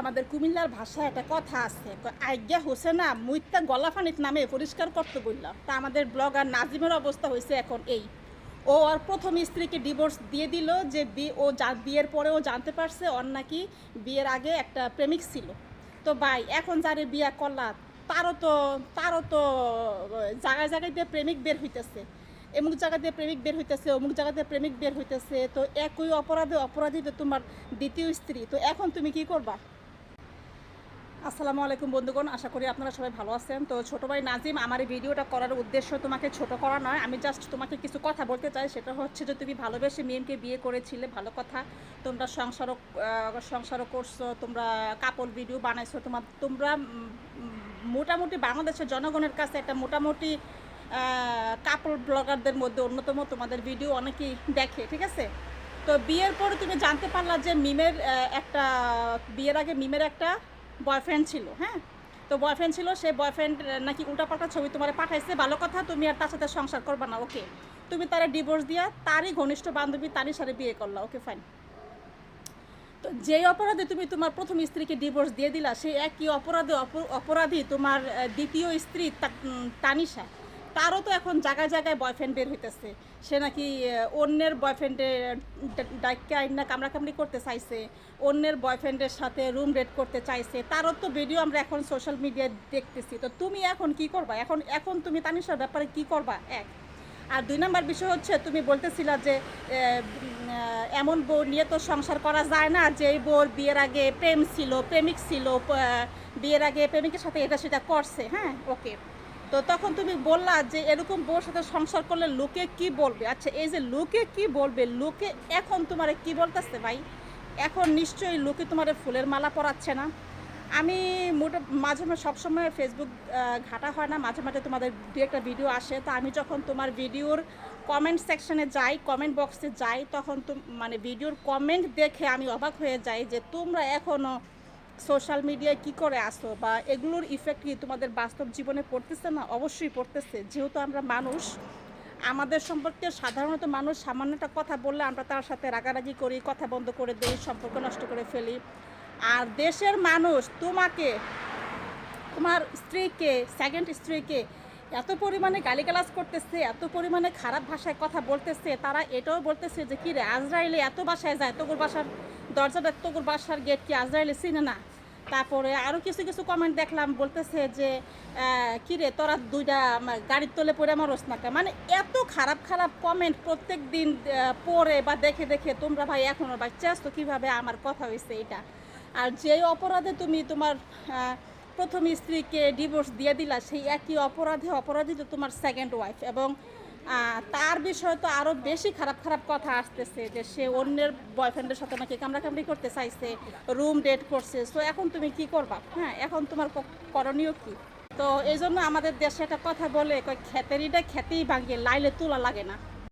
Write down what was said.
আমাদের কুমিল্লার ভাষায় একটা কথা আছে। আজ্ঞা হোসেনা মুইতা গলাফানিত নামে পরিষ্কার করতে বললাম তা আমাদের ব্লগার নাজিমের অবস্থা হয়েছে এখন এই। ও ওর প্রথম স্ত্রীকে ডিভোর্স দিয়ে দিল যে ও যা বিয়ের ও জানতে পারছে ওর নাকি বিয়ের আগে একটা প্রেমিক ছিল। তো ভাই, এখন যারে বিয়া করলা, তারও তো তারও তো জায়গায় জায়গায় দিয়ে প্রেমিক বের হইতেছে। এমুক জায়গা দিয়ে প্রেমিক বের হইতেছে, অমুক জায়গা দিয়ে প্রেমিক বের হইতেছে। তো একই অপরাধে অপরাধী তো তোমার দ্বিতীয় স্ত্রী। তো এখন তুমি কি করবা? আসসালামু আলাইকুম বন্ধুগণ, আশা করি আপনারা সবাই ভালো আছেন। তো ছোটো ভাই নাজিম, আমার এই ভিডিওটা করার উদ্দেশ্য তোমাকে ছোট করা নয়। আমি জাস্ট তোমাকে কিছু কথা বলতে চাই, সেটা হচ্ছে যে তুমি ভালোবেসে মেয়েকে বিয়ে করেছিলে, ভালো কথা। তোমরা সংসারও সংসারও করছ, তোমরা কাপড় ভিডিও বানাইছো তোমার তোমরা মোটামুটি বাংলাদেশের জনগণের কাছে একটা মোটামুটি কাপড় ব্লগারদের মধ্যে অন্যতম। তোমাদের ভিডিও অনেকেই দেখে, ঠিক আছে? তো বিয়ের পরে তুমি জানতে পারলা যে মিমের একটা, বিয়ের আগে মিমের একটা বয়ফ্রেন্ড ছিল হ্যাঁ? তো বয়ফ্রেন্ড ছিল, সে বয়ফ্রেন্ড নাকি উল্টাপাল্টা ছবি তোমার পাঠাইছে, ভালো কথা, তুমি আর তার সাথে সংসার করবা না ওকে তুমি তারা ডিভোর্স দিয়া, তারই ঘনিষ্ঠ বান্ধবী, তারই সাথে বিয়ে করলা ওকে ফাইন তো যেই অপরাধে তুমি তোমার প্রথম স্ত্রীকে ডিভোর্স দিয়ে দিলা, সেই একই অপরাধে অপ- অপরাধী তোমার দ্বিতীয় স্ত্রী তানিশা। তারও তো এখন জায়গায় জায়গায় বয়ফ্রেন্ড বের হইতেছে। সে নাকি অন্যের বয়ফ্রেন্ডে ডাইকে আইনা কামড়াকামড়ি করতে চাইছে, অন্যের বয়ফ্রেন্ডের সাথে রুম রেট করতে চাইছে, তারও তো ভিডিও আমরা এখন সোশ্যাল মিডিয়ায় দেখতেছি। তো তুমি এখন কি করবা? এখন এখন তুমি তানিশার ব্যাপারে কি করবা? এক। আর দুই নম্বর বিষয় হচ্ছে, তুমি বলতেছিলা যে এমন বউ নিয়ে তো সংসার করা যায় না যে বউর বিয়ের আগে প্রেম ছিল, প্রেমিক ছিল বিয়ের আগে প্রেমিকের সাথে এটা সেটা করছে। হ্যাঁ ওকে তো তখন তুমি বললা যে এরকম বউর সাথে সংসার করলে লোকে কি বলবে? আচ্ছা এই যে লোকে কি বলবে? লোকে এখন তোমারে কি বলতেছে ভাই? এখন নিশ্চয়ই লোকে তোমার ফুলের মালা পরাচ্ছে না। আমি মোটা, মাঝে মাঝে সবসময় ফেসবুক ঘাটা হয় না। মাঝে মাঝে তোমাদের দু একটা ভিডিও আসে। তো আমি যখন তোমার ভিডিওর কমেন্ট সেকশনে যাই কমেন্ট বক্সে যাই, তখন তো মানে ভিডিওর কমেন্ট দেখে আমি অবাক হয়ে যাই যে তোমরা এখনও সোশ্যাল মিডিয়ায় কি করে আসো বা এগুলোর ইফেক্ট কি তোমাদের বাস্তব জীবনে পড়তেছে না? অবশ্যই পড়তেছে। যেহেতু আমরা মানুষ, আমাদের সম্পর্কে সাধারণত মানুষ সামান্য একটা কথা বললে আমরা তার সাথে রাগারাগি করি, কথা বন্ধ করে দিই, সম্পর্ক নষ্ট করে ফেলি। আর দেশের মানুষ তোমাকে, তোমার স্ত্রীকে সেকেন্ড স্ত্রীকে এত পরিমাণে গালিগালাজ করতেছে, এত পরিমাণে খারাপ ভাষায় কথা বলতেছে, তারা এটাও বলতেছে যে, কি রে, আজরাইলে এত বাসায় যায়, তোর বাসার দরজাটা, তোর বাসার গেট কি আজরাইলে চিনে না? তারপরে আরও কিছু কিছু কমেন্ট দেখলাম বলতেছে যে আহ, কি রে তোরা দুইটা গাড়ির তলে পড়ে মারস না মানে এত খারাপ খারাপ কমেন্ট প্রত্যেক দিন পড়ে বা দেখে দেখে তোমরা ভাই এখনও ভাই চেষ্টা কীভাবে আমার কথা হয়েছে এটা? আর যে অপরাধে তুমি তোমার প্রথম স্ত্রীকে ডিভোর্স দিয়ে দিলা সেই একই অপরাধে অপরাধী তো তোমার সেকেন্ড ওয়াইফ এবং তার বিষয়ে তো আরও বেশি খারাপ খারাপ কথা আসতেছে যে সে অন্যের বয়ফ্রেন্ডের সাথে নাকি কামড়াকামড়ি করতে চাইছে রুম ডেট করছে। সো এখন তুমি কি করবা? হ্যাঁ এখন তোমার করণীয় কি? তো এই জন্য আমাদের দেশে একটা কথা বলে খেতেরিটা খেতেই ভাঙে, লাইলে তোলা লাগে না।